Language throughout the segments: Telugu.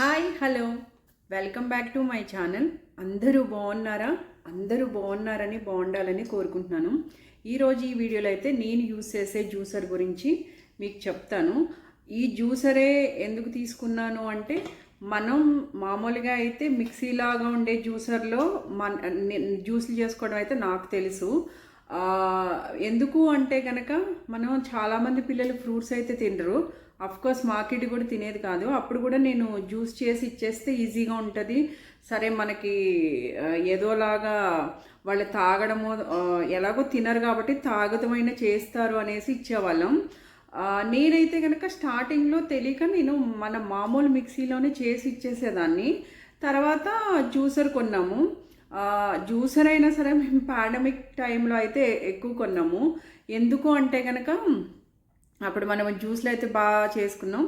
Hi hello. Welcome back to my channel. అందరూ బాగున్నారా? అందరూ బాగున్నారని బాగుండాలని కోరుకుంటున్నాను. ఈరోజు ఈ వీడియోలో అయితే నేను యూస్ చేసే జ్యూసర్ గురించి మీకు చెప్తాను. ఈ జ్యూసరే ఎందుకు తీసుకున్నాను అంటే మనం మామూలుగా అయితే మిక్సీలాగా ఉండే జ్యూసర్లో మన జ్యూస్లు చేసుకోవడం అయితే నాకు తెలుసు. ఎందుకు అంటే కనుక మనం చాలామంది పిల్లలు ఫ్రూట్స్ అయితే తినరు. కోర్స్ మార్కెట్ కూడా తినేది కాదు. అప్పుడు కూడా నేను జ్యూస్ చేసి ఇచ్చేస్తే ఈజీగా ఉంటుంది. సరే మనకి ఏదోలాగా వాళ్ళు తాగడము ఎలాగో తినరు కాబట్టి తాగతమైన చేస్తారు అనేసి ఇచ్చేవాళ్ళం. నేనైతే కనుక స్టార్టింగ్లో తెలియక నేను మన మామూలు మిక్సీలోనే చేసి ఇచ్చేసేదాన్ని. తర్వాత జ్యూసర్ కొన్నాము. జ్యూసర్ అయినా సరే మేము పాండమిక్ టైంలో అయితే ఎక్కువ కొన్నాము. ఎందుకు అంటే కనుక అప్పుడు మనం జ్యూస్లు అయితే బాగా చేసుకున్నాం.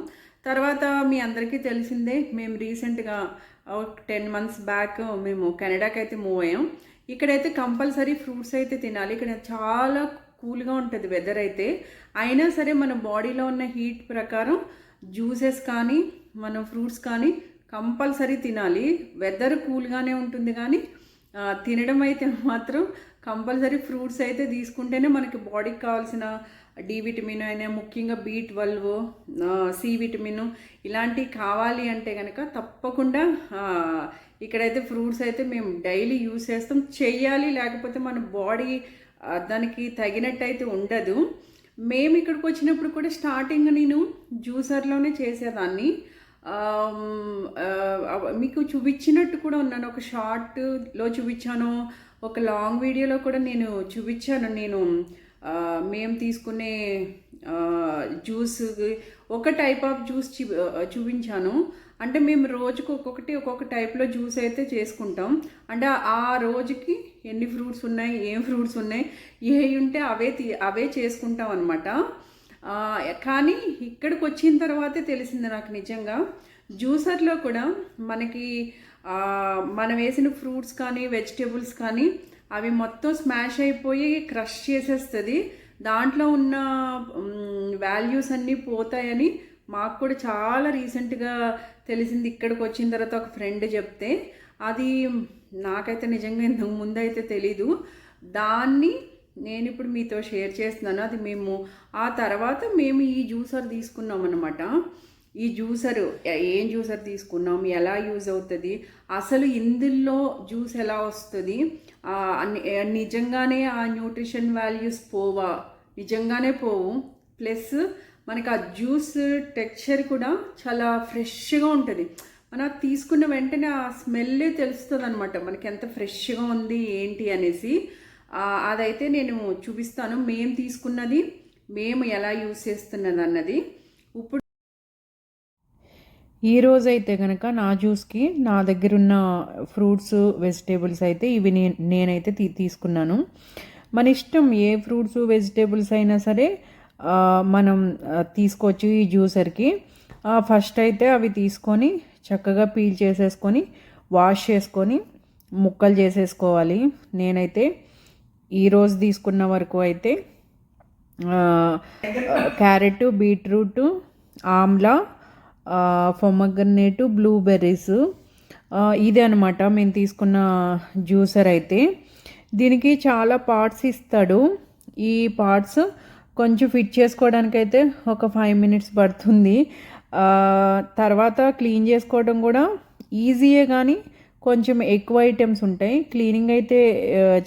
తర్వాత మీ అందరికీ తెలిసిందే మేము రీసెంట్గా టెన్ మంత్స్ బ్యాక్ మేము కెనడాకి అయితే మూవ్ అయ్యాం. ఇక్కడైతే కంపల్సరీ ఫ్రూట్స్ అయితే తినాలి. ఇక్కడ చాలా కూల్గా ఉంటుంది వెదర్ అయితే. అయినా సరే మన బాడీలో ఉన్న హీట్ ప్రకారం జ్యూసెస్ కానీ మనం ఫ్రూట్స్ కానీ కంపల్సరీ తినాలి. వెదర్ కూల్గానే ఉంటుంది కానీ తినడం అయితే మాత్రం కంపల్సరీ ఫ్రూట్స్ అయితే తీసుకుంటేనే మనకి బాడీకి కావాల్సిన డి విటమిన్ అయినా ముఖ్యంగా బి ట్వెల్వ్ సి విటమిన్ ఇలాంటివి కావాలి అంటే కనుక తప్పకుండా ఇక్కడైతే ఫ్రూట్స్ అయితే మేము డైలీ యూస్ చేస్తాం. చేయాలి లేకపోతే మన బాడీ దానికి తగినట్టయితే ఉండదు. మేము ఇక్కడికి వచ్చినప్పుడు కూడా స్టార్టింగ్ నేను జ్యూసర్లోనే చేసేదాన్ని. మీకు చూపించినట్టు కూడా ఉన్నాను. ఒక షార్ట్లో చూపించాను. ఒక లాంగ్ వీడియోలో కూడా నేను చూపించాను. నేను మేము తీసుకునే జ్యూస్ ఒక టైప్ ఆఫ్ జ్యూస్ చూ- చూపించాను. అంటే మేము రోజుకు ఒక్కొక్కటి ఒక్కొక్క టైప్లో జ్యూస్ అయితే చేసుకుంటాం. అంటే ఆ రోజుకి ఎన్ని ఫ్రూట్స్ ఉన్నాయి ఏం ఫ్రూట్స్ ఉన్నాయి ఏ ఉంటే అవే తీ అవే చేసుకుంటాం అనమాట కానీ ఇక్కడికి వచ్చిన తర్వాతే తెలిసింది నాకు నిజంగా. జ్యూసర్లో కూడా మనకి మనం వేసిన ఫ్రూట్స్ కానీ వెజిటేబుల్స్ కానీ అవి మొత్తం స్మాష్ అయిపోయి క్రష్ చేసేస్తుంది. దాంట్లో ఉన్న వాల్యూస్ అన్నీ పోతాయని మాకు కూడా చాలా రీసెంట్గా తెలిసింది ఇక్కడికి వచ్చిన తర్వాత ఒక ఫ్రెండ్ చెప్తే. అది నాకైతే నిజంగా ఇంతకు ముందు అయితే తెలీదు. దాన్ని నేను ఇప్పుడు మీతో షేర్ చేస్తున్నాను. అది మేము ఆ తర్వాత మేము ఈ జ్యూసర్ తీసుకున్నాం అనమాట ఈ జ్యూసర్ ఏం జ్యూసర్ తీసుకున్నాం? ఎలా యూజ్ అవుతుంది? అసలు ఇందులో జ్యూస్ ఎలా వస్తుంది? నిజంగానే ఆ న్యూట్రిషన్ వాల్యూస్ పోవా? నిజంగానే పోవు. ప్లస్ మనకి ఆ జ్యూస్ టెక్స్చర్ కూడా చాలా ఫ్రెష్గా ఉంటుంది. మనం అది తీసుకున్న వెంటనే ఆ స్మెల్లే తెలుస్తుంది అనమాట మనకి ఎంత ఫ్రెష్గా ఉంది ఏంటి అనేసి. అదైతే నేను చూపిస్తాను. మేము తీసుకున్నది మేము ఎలా యూస్ చేస్తున్నది అన్నది. ఇప్పుడు ఈ రోజు అయితే కనుక నా జ్యూస్కి నా దగ్గర ఉన్న ఫ్రూట్స్ వెజిటేబుల్స్ అయితే ఇవి నేను నేనైతే తీ తీసుకున్నాను. మన ఇష్టం ఏ ఫ్రూట్స్ వెజిటేబుల్స్ అయినా సరే మనం తీసుకోవచ్చు ఈ జ్యూసర్కి. ఫస్ట్ అయితే అవి తీసుకొని చక్కగా పీల్ చేసేసుకొని వాష్ చేసుకొని ముక్కలు చేసేసుకోవాలి. నేనైతే ఈరోజు తీసుకున్న వరకు అయితే carrot beetroot amla pomegranate blueberries. ఇదే అనమాట మేము తీసుకున్న జ్యూసర్ అయితే. దీనికి చాలా పార్ట్స్ ఇస్తాడు. ఈ పార్ట్స్ కొంచెం ఫిట్ చేసుకోవడానికైతే ఒక ఫైవ్ మినిట్స్ పడుతుంది. తర్వాత క్లీన్ చేసుకోవడం కూడా ఈజీయే కానీ కొంచెం ఎక్కువ ఐటమ్స్ ఉంటాయి. క్లీనింగ్ అయితే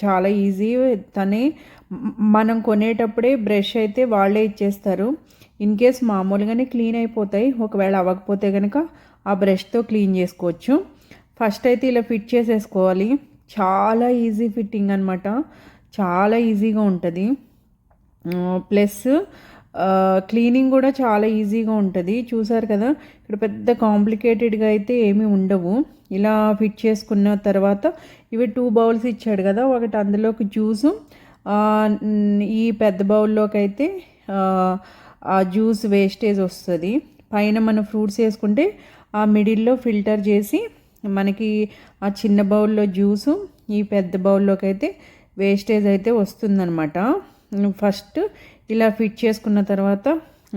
చాలా ఈజీ తనే మనం కొనేటప్పుడే బ్రష్ అయితే వాళ్ళే ఇచ్చేస్తారు. ఇన్ కేస్ మామూలుగానే క్లీన్ అయిపోతాయి. ఒకవేళ అవ్వకపోతే కనుక ఆ బ్రష్తో క్లీన్ చేసుకోవచ్చు. ఫస్ట్ అయితే ఇలా ఫిట్ చేసేసుకోవాలి. చాలా ఈజీ ఫిట్టింగ్ అనమాట చాలా ఈజీగా ఉంటుంది. ప్లస్ క్లీనింగ్ కూడా చాలా ఈజీగా ఉంటుంది. చూసారు కదా? ఇక్కడ పెద్ద కాంప్లికేటెడ్గా అయితే ఏమీ ఉండవు. ఇలా ఫిట్ చేసుకున్న తర్వాత ఇవి టూ బౌల్స్ ఇచ్చాడు కదా? ఒకటి అందులోకి జ్యూసు ఈ పెద్ద బౌల్లోకి అయితే ఆ, జ్యూస్ వేస్టేజ్ వస్తుంది. పైన మనం ఫ్రూట్స్ వేసుకుంటే ఆ మిడిల్లో ఫిల్టర్ చేసి మనకి ఆ చిన్న బౌల్లో జ్యూసు ఈ పెద్ద బౌల్లోకి అయితే వేస్టేజ్ అయితే వస్తుందన్నమాట. ఫస్ట్ ఇలా ఫిట్ చేసుకున్న తర్వాత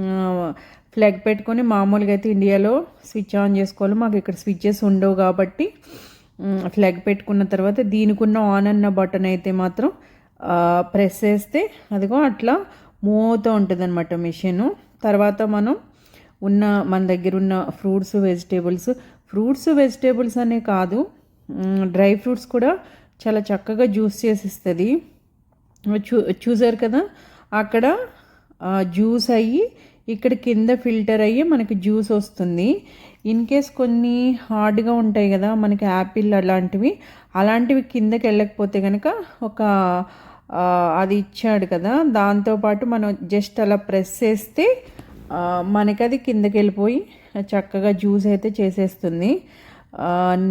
ఆ, ఫ్లగ్ పెట్టుకొని మామూలుగా అయితే ఇండియాలో స్విచ్ ఆన్ చేసుకోవాలి. మాకు ఇక్కడ స్విచ్చెస్ ఉండవు కాబట్టి ఫ్లెగ్ పెట్టుకున్న తర్వాత దీనికి ఉన్న ఆన్ అన్న బటన్ అయితే మాత్రం ప్రెస్ చేస్తే అదిగో అట్లా మూవ్ అవుతూ ఉంటుంది అనమాట మిషన్ తర్వాత మనం ఉన్న మన దగ్గర ఉన్న ఫ్రూట్స్ వెజిటేబుల్స్ ఫ్రూట్స్ వెజిటేబుల్స్ అనే కాదు డ్రై ఫ్రూట్స్ కూడా చాలా చక్కగా జ్యూస్ చేసి ఇస్తుంది చూ చూసారు కదా? అక్కడ జ్యూస్ అయ్యి ఇక్కడ కింద ఫిల్టర్ అయ్యి మనకి జ్యూస్ వస్తుంది. ఇన్ కేస్ కొన్ని హార్డ్గా ఉంటాయి కదా మనకి యాపిల్ అలాంటివి అలాంటివి కిందకి వెళ్ళకపోతే కనుక ఒక అది ఇచ్చాడు కదా. దాంతోపాటు మనం జస్ట్ అలా ప్రెస్ చేస్తే మనకి అది కిందకి వెళ్ళిపోయి చక్కగా జ్యూస్ అయితే చేసేస్తుంది.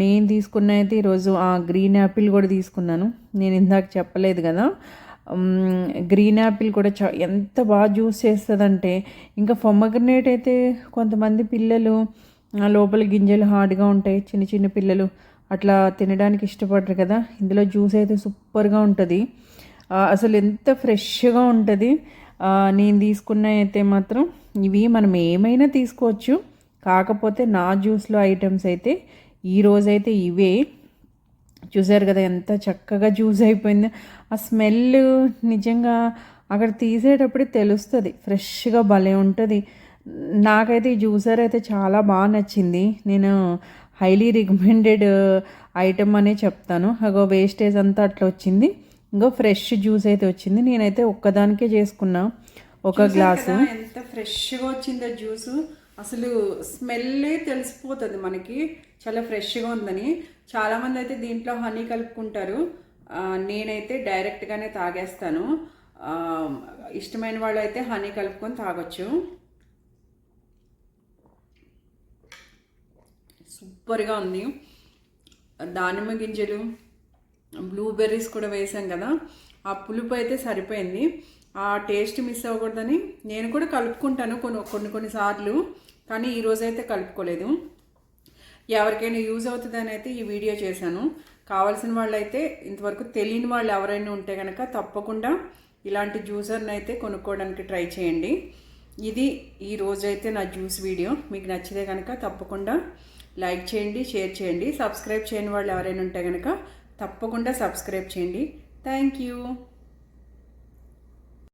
నేను తీసుకున్న అయితే ఈరోజు ఆ గ్రీన్ యాపిల్ కూడా తీసుకున్నాను. నేను ఇందాక చెప్పలేదు కదా. గ్రీన్ యాపిల్ కూడా చ ఎంత బాగా జ్యూస్ చేస్తుందంటే ఇంకా ఫొమ్మగ్రనేట్ అయితే కొంతమంది పిల్లలు లోపల గింజలు హార్డ్గా ఉంటాయి చిన్న చిన్న పిల్లలు అట్లా తినడానికి ఇష్టపడరు కదా. ఇందులో జ్యూస్ అయితే సూపర్గా ఉంటుంది. అసలు ఎంత ఫ్రెష్గా ఉంటుంది? నేను తీసుకున్న అయితే మాత్రం ఇవి మనం ఏమైనా తీసుకోవచ్చు. కాకపోతే నా జ్యూస్లో ఐటమ్స్ అయితే ఈ రోజైతే ఇవే. చూసారు కదా ఎంత చక్కగా జ్యూస్ అయిపోయింది. ఆ స్మెల్ నిజంగా అక్కడ తీసేటప్పుడు తెలుస్తుంది. ఫ్రెష్గా భలే ఉంటుంది. నాకైతే ఈ జ్యూసర్ అయితే చాలా బాగా నచ్చింది. నేను హైలీ రికమెండెడ్ ఐటమ్ అనే చెప్తాను. అగో వేస్టేజ్ అంతా అట్లా వచ్చింది. ఇంకో ఫ్రెష్ జ్యూస్ అయితే వచ్చింది. నేనైతే ఒక్కదానికే చేసుకున్నా. ఒక గ్లాసు. ఎంత ఫ్రెష్గా వచ్చిందో జ్యూస్. అసలు స్మెల్లే తెలిసిపోతుంది మనకి. చాలా ఫ్రెష్గా ఉందని. చాలామంది అయితే దీంట్లో హనీ కలుపుకుంటారు. నేనైతే డైరెక్ట్గానే తాగేస్తాను. ఇష్టమైన వాళ్ళు అయితే హనీ కలుపుకొని తాగొచ్చు. సూపర్గా ఉంది. దానిమ్మ గింజలు. బ్లూబెర్రీస్ కూడా వేసాం కదా ఆ పులుపు అయితే సరిపోయింది. ఆ టేస్ట్ మిస్ అవ్వకూడదని నేను కూడా కలుపుకుంటాను కొన్ని కొన్ని కొన్నిసార్లు కానీ ఈరోజు అయితే కలుపుకోలేదు. ఎవరికైనా యూజ్ అవుతుందని అయితే ఈ వీడియో చేశాను. కావాల్సిన వాళ్ళు అయితే ఇంతవరకు తెలియని వాళ్ళు ఎవరైనా ఉంటే కనుక తప్పకుండా ఇలాంటి జ్యూసర్ని అయితే కొనుక్కోవడానికి ట్రై చేయండి. ఇది ఈ రోజైతే నా జ్యూస్ వీడియో. మీకు నచ్చితే కనుక తప్పకుండా లైక్ చేయండి షేర్ చేయండి. సబ్స్క్రైబ్ చేయని వాళ్ళు ఎవరైనా ఉంటే కనుక తప్పకుండా సబ్స్క్రైబ్ చేయండి. Thank you.